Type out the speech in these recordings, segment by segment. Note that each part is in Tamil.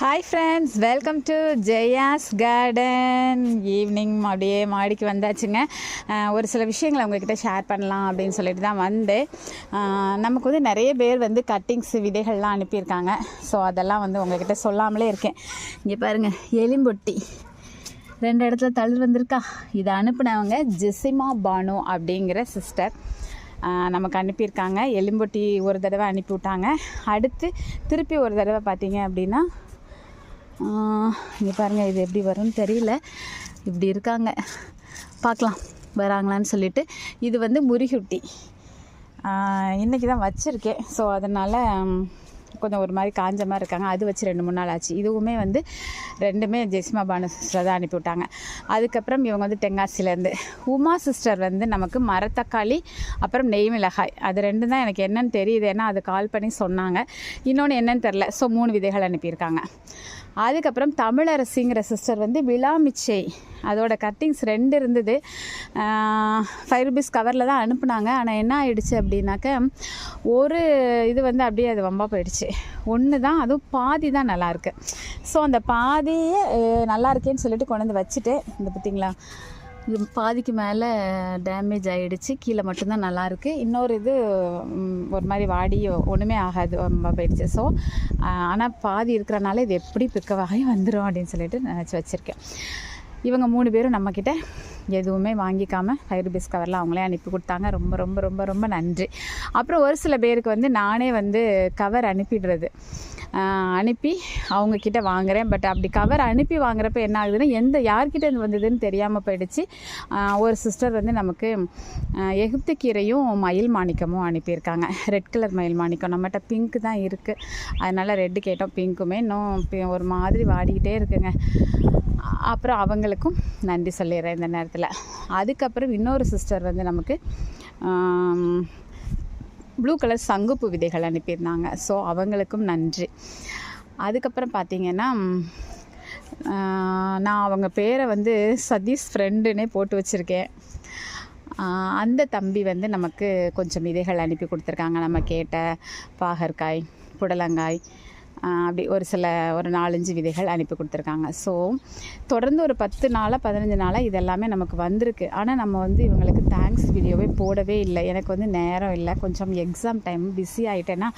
Hi friends welcome to Jaya's garden evening அப்படியே மாடிக்கு வந்தாச்சுங்க. ஒரு சில விஷயங்களை உங்ககிட்ட ஷேர் பண்ணலாம் அப்படின்னு சொல்லிட்டு தான் வந்தேன். நமக்கு வந்து நிறைய பேர் வந்து கட்டிங்ஸ் விதைகள்லாம் அனுப்பியிருக்காங்க. ஸோ அதெல்லாம் வந்து உங்ககிட்ட சொல்லாமலே இருக்கேன். இங்கே பாருங்கள் எலிம்பொட்டி. ரெண்டு இடத்துல தளிர் வந்திருக்கா. இதை அனுப்புனவங்க ஜெசிமா பானு அப்படிங்கிற சிஸ்டர் நமக்கு அனுப்பியிருக்காங்க. எலும்பொட்டி ஒரு தடவை அனுப்பி விட்டாங்க அடுத்து திருப்பி ஒரு தடவை பார்த்தீங்க அப்படின்னா இங்கே பாருங்கள் இது எப்படி வரும்னு தெரியல. இப்படி இருக்காங்க. பார்க்கலாம். வராங்களான்னு சொல்லிட்டு. இது வந்து முருகுட்டி இன்றைக்கி தான் வச்சுருக்கேன். ஸோ அதனால் கொஞ்சம் ஒரு மாதிரி காஞ்ச மாதிரி இருக்காங்க. அது வச்சு ரெண்டு மூணு நாள் ஆச்சு. இதுவுமே வந்து ரெண்டுமே ஜெஸ்மா பானு சிஸ்டர் தான் அனுப்பிவிட்டாங்க அதுக்கப்புறம் இவங்க வந்து தென்காசிலேருந்து உமா சிஸ்டர் வந்து நமக்கு மரத்தக்காளி அப்புறம் நெய் மிளகாய். அது ரெண்டு தான் எனக்கு என்னென்னு தெரியுது. ஏன்னா அது கால் பண்ணி சொன்னாங்க. இன்னொன்று என்னன்னு தெரில ஸோ மூணு விதைகள் அனுப்பியிருக்காங்க. அதுக்கப்புறம் தமிழரசிங்கிற சிஸ்டர் வந்து விழாமிச்சை அதோட கட்டிங்ஸ் ரெண்டு இருந்தது. ஃபைவ் ருபீஸ் கவரில் தான் அனுப்புனாங்க. ஆனால் என்ன ஆகிடுச்சு அப்படின்னாக்க ஒரு இது வந்து அப்படியே அது வம்பா போயிடுச்சு. ஒன்று தான் அதுவும் பாதி தான் நல்லாயிருக்கு ஸோ அந்த பாதியே நல்லா இருக்கேன்னு சொல்லிட்டு கொண்டு வந்து வச்சுட்டு இந்த பார்த்திங்களா பாதிக்கு மேலே டேமேஜ் ஆகிடுச்சு கீழே மட்டும்தான் நல்லாயிருக்கு இன்னொரு இது ஒரு மாதிரி வாடி ஒன்றுமே ஆகாது ரொம்ப போயிடுச்சு. ஸோ ஆனால் பாதி இருக்கிறனால இது எப்படி பிக்கவாகி வந்துடும் அப்படின்னு சொல்லிட்டு நினச்சி வச்சுருக்கேன். இவங்க மூணு பேரும் நம்மக்கிட்ட எதுவுமே வாங்கிக்காமல் ஃபைவ் ருபீஸ் கவரில் அவங்களே அனுப்பி கொடுத்தாங்க. ரொம்ப ரொம்ப ரொம்ப ரொம்ப நன்றி. அப்புறம் ஒரு சில பேருக்கு வந்து நானே வந்து கவர் அனுப்பிடுறது. அனுப்பி அவங்கக்கிட்ட வாங்குறேன். பட் அப்படி கவர் அனுப்பி வாங்குறப்ப என்ன ஆகுதுன்னா எந்த யார்கிட்ட இருந்து வந்ததுன்னு தெரியாமல் போயிடுச்சு. ஒரு சிஸ்டர் வந்து நமக்கு எகிப்து கீரையும் மயில் மாணிக்கமும் அனுப்பியிருக்காங்க. ரெட் கலர் மயில் மாணிக்கம். நம்மகிட்ட பிங்க் தான் இருக்குது அதனால் ரெட்டு கேட்டோம். பிங்க்குமே இன்னும் பி- ஒரு மாதிரி வாடிக்கிட்டே இருக்குங்க. அப்புறம் அவங்களுக்கும் நன்றி சொல்லிடுறேன் இந்த நேரத்தில். அதுக்கப்புறம் இன்னொரு சிஸ்டர் வந்து நமக்கு ப்ளூ கலர் சங்குப்பு விதைகள் அனுப்பியிருந்தாங்க. ஸோ அவங்களுக்கும் நன்றி. அதுக்கப்புறம் பார்த்தீங்கன்னா நான் அவங்க பேரை வந்து சதீஷ் ஃப்ரெண்டுன்னே போட்டு வச்சுருக்கேன். அந்த தம்பி வந்து நமக்கு கொஞ்சம் விதைகள் அனுப்பி கொடுத்துருக்காங்க. நம்ம கேட்ட பாகற்காய் புடலங்காய் அப்படி ஒரு சில ஒரு நாலஞ்சு விதைகள் அனுப்பி கொடுத்துருக்காங்க. ஸோ தொடர்ந்து ஒரு பத்து நாளாக பதினஞ்சு நாளாக இதெல்லாமே நமக்கு வந்திருக்கு. ஆனால் நம்ம வந்து இவங்களுக்கு தேங்க்ஸ் வீடியோவே போடவே இல்லை. எனக்கு வந்து நேரம் இல்லை. கொஞ்சம் எக்ஸாம் டைம் பிஸி ஆகிட்டேன்னா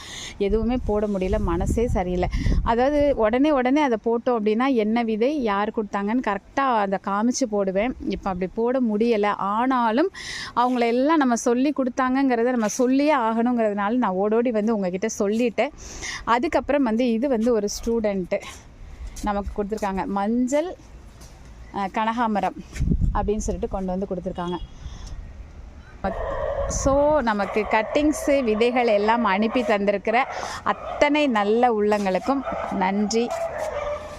எதுவுமே போட முடியல. மனசே சரியில்லை. அதாவது உடனே உடனே அதை போட்டோம் அப்படின்னா என்ன விதை யார் கொடுத்தாங்கன்னு கரெக்டாக அதை காமிச்சு போடுவேன். இப்போ அப்படி போட முடியலை. ஆனாலும் அவங்கள எல்லாம் நம்ம சொல்லி கொடுத்தாங்கங்கிறத நம்ம சொல்லியே ஆகணுங்கிறதுனால நான் ஓடோடி வந்து உங்ககிட்ட சொல்லிட்டேன். அதுக்கப்புறம் வந்து இது வந்து ஒரு ஸ்டூடெண்ட்டு நமக்கு கொடுத்துருக்காங்க. மஞ்சள் கனகாமரம் அப்படின்னு சொல்லிட்டு கொண்டு வந்து கொடுத்துருக்காங்க. ஸோ நமக்கு கட்டிங்ஸு விதைகள் எல்லாம் அனுப்பி தந்திருக்கிற அத்தனை நல்ல உள்ளங்களுக்கும் நன்றி.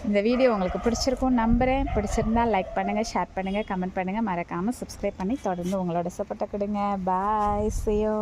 இந்த வீடியோ உங்களுக்கு பிடிச்சிருக்கும் நம்புகிறேன் பிடிச்சிருந்தா லைக் பண்ணுங்கள் ஷேர் பண்ணுங்கள் கமெண்ட் பண்ணுங்கள் மறக்காமல் சப்ஸ்கிரைப் பண்ணி தொடர்ந்து உங்களோட சப்போர்ட்டை கொடுங்க. பாய் சியோ